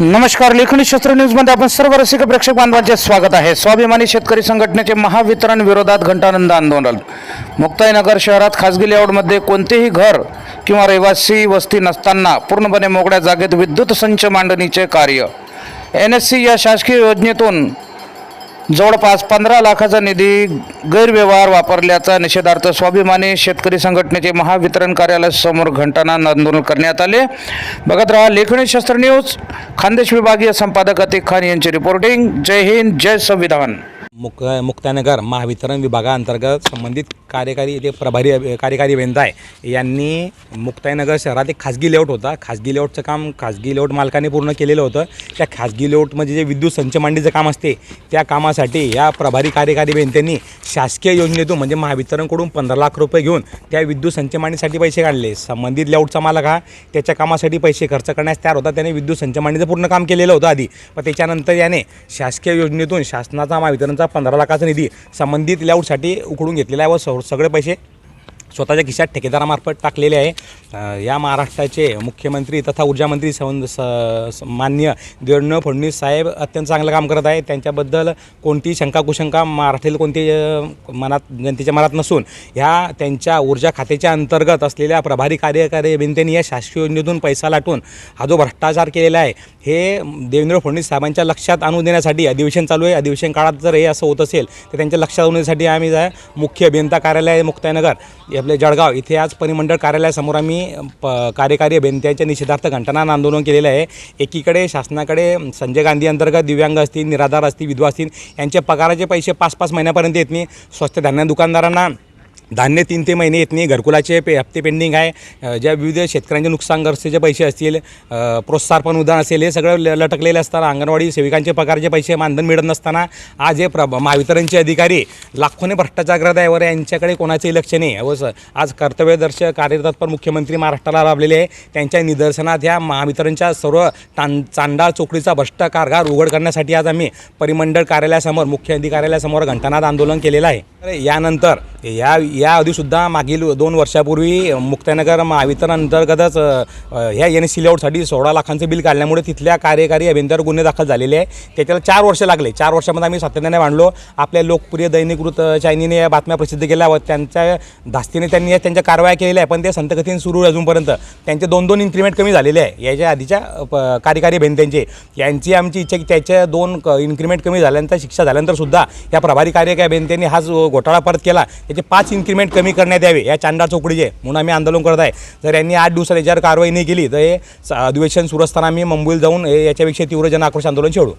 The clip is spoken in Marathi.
नमस्कार लेखनी शस्त्र न्यूजमध्ये आपण सर्व रसिक प्रेक्षक बांधवांचे स्वागत आहे. स्वाभिमानी शेतकरी संघटनेचे महावितरण विरोधात घंटानंद आंदोलन. मुक्ताईनगर शहरात खासगी लेआउटमध्ये कोणतेही घर किंवा रहिवासी वस्ती नसताना पूर्णपणे मोकळ्या जागेत विद्युत संच मांडणीचे कार्य. एन एस सी या शासकीय योजनेतून जवळपास पंधरा लाखाचा निधी गैरव्यवहार वापरल्याचा निषेधार्थ स्वाभिमानी शेतकरी संघटनेचे महावितरण कार्यालयासमोर घंटानाद आंदोलन करण्यात आले. बघत राहा लेखणी शस्त्र न्यूज. खानदेश विभागीय संपादक अतिक खान यांची रिपोर्टिंग जय हिंद जय संविधान. मुक मुक्तानगर महावितरण विभागाअंतर्गत संबंधित कार्यकारी जे प्रभारी कार्यकारी अभियंता आहे यांनी मुक्ताईनगर शहरात एक खाजगी लेआउट होता. खाजगी लेआउटचं काम खाजगी लेआउट मालकाने पूर्ण केलेलं होतं. त्या खाजगी लेआउटमध्ये जे विद्युत संच मांडीचं काम असते त्या कामासाठी या प्रभारी कार्यकारी अभियंत्यांनी शासकीय योजनेतून म्हणजे महावितरणकडून पंधरा लाख रुपये घेऊन त्या विद्युत संच मांडीसाठी पैसे काढले. संबंधित लेआउटचा मालक हा त्याच्या कामासाठी पैसे खर्च करण्यास तयार होता. त्याने विद्युत संच मांडीचं पूर्ण काम केलेलं होतं आधी. पण त्याच्यानंतर याने शासकीय योजनेतून शासनाचा महावितरणचा पंधरा लाखाचा निधी संबंधित लेआउटसाठी उकडून घेतलेला आहे व सगळे पैसे स्वतःच्या खिशात ठेकेदारामार्फत टाकलेले आहे. या महाराष्ट्राचे मुख्यमंत्री तथा ऊर्जामंत्री सं स मान्य देवेंद्र फडणवीस साहेब अत्यंत चांगलं काम करत आहे त्यांच्याबद्दल कोणती शंका कुशंका महाराष्ट्रातील कोणती मनात जनतेच्या मनात नसून ह्या त्यांच्या ऊर्जा खात्याच्या अंतर्गत असलेल्या प्रभारी कार्यकारी अभियंत्यांनी या शासकीय योजनेतून पैसा लाटून हा जो भ्रष्टाचार केलेला आहे हे देवेंद्र फडणवीस साहेबांच्या लक्षात आणून देण्यासाठी अधिवेशन चालू आहे. अधिवेशन काळात जर हे असं होत असेल तर त्यांच्या लक्षात आणण्यासाठी आम्ही मुख्य अभियंता कार्यालय मुक्ताईनगर या आपले जळगाव इथे आज परिमंडळ कार्यालयासमोर आम्ही प कार्यकारी अभियंत्यांच्या निषेधार्थ घंटानाद आंदोलन केलेलं आहे. एकीकडे शासनाकडे संजय गांधी अंतर्गत दिव्यांग असतील निराधार असतील विधवा असतील यांचे पगाराचे पैसे पाच पाच महिन्यापर्यंत येत नाही. स्वस्त धान्य दुकानदारांना धान्य तीन ते महिने येत नाही. घरकुलाचे पे हप्ते पेंडिंग आहे. ज्या विविध शेतकऱ्यांचे नुकसानग्रस्तीचे पैसे असतील प्रोत्साहन उदाहरण असेल हे सगळं ल- लटकलेले असताना अंगणवाडी सेविकांचे पगारचे पैसे मानधन मिळत नसताना आज हे प्र महावितरणचे अधिकारी लाखोने भ्रष्टाचार करत आहे वर यांच्याकडे कोणाचंही लक्ष नाही व आज कर्तव्यदर्श कार्यतत्पर मुख्यमंत्री महाराष्ट्राला लाभलेले आहे. त्यांच्या निदर्शनात ह्या महावितरणच्या सर्व तां चांडा चोकडीचा भ्रष्ट कारभार उघड करण्यासाठी आज आम्ही परिमंडळ कार्यालयासमोर मुख्य अधिकाऱ्यासमोर घंटानाद आंदोलन केलेलं आहे. यानंतर या या आधीसुद्धा मागील दोन वर्षापूर्वी मुक्तानगर महावितरण अंतर्गतच ह्या एन सी लेआउटसाठी सोळा लाखांचं बिल काढल्यामुळे तिथल्या कार्यकारी अभियंत्यावर गुन्हे दाखल झालेले आहे त्याच्याला चार वर्ष लागले. चार वर्षामध्ये आम्ही सातत्याने मांडलो. आपल्या लोकप्रिय दैनिकृत चायनीने या बातम्या प्रसिद्ध केल्या व त्यांच्या धास्तीने त्यांनी त्यांच्या कारवाया केलेल्या आहे पण ते संतगतीने सुरू आहे अजूनपर्यंत. त्यांचे दोन दोन इन्क्रीमेंट कमी झालेले आहे याच्या आधीच्या प- कार्यकारी अभियंत्यांचे. यांची आमची इच्छा की त्याच्या दोन इन्क्रीमेंट कमी झाल्यानंतर शिक्षा झाल्यानंतरसुद्धा या प्रभारी कार्यकारी अभियंत्यांनी हाच जो घोटाळा परत केला त्याचे पाच इन्क्रीमेंट कमी करण्यात यावे या चांडा चौकडीचे. म्हणून आम्ही आंदोलन करत आहे. जर यांनी आठ दिवसात याच्यावर कारवाई नाही केली तर हे अधिवेशन सुरू असताना आम्ही मुंबईला जाऊन याच्यापेक्षा तीव्र जन आक्रोश आंदोलन छेडू.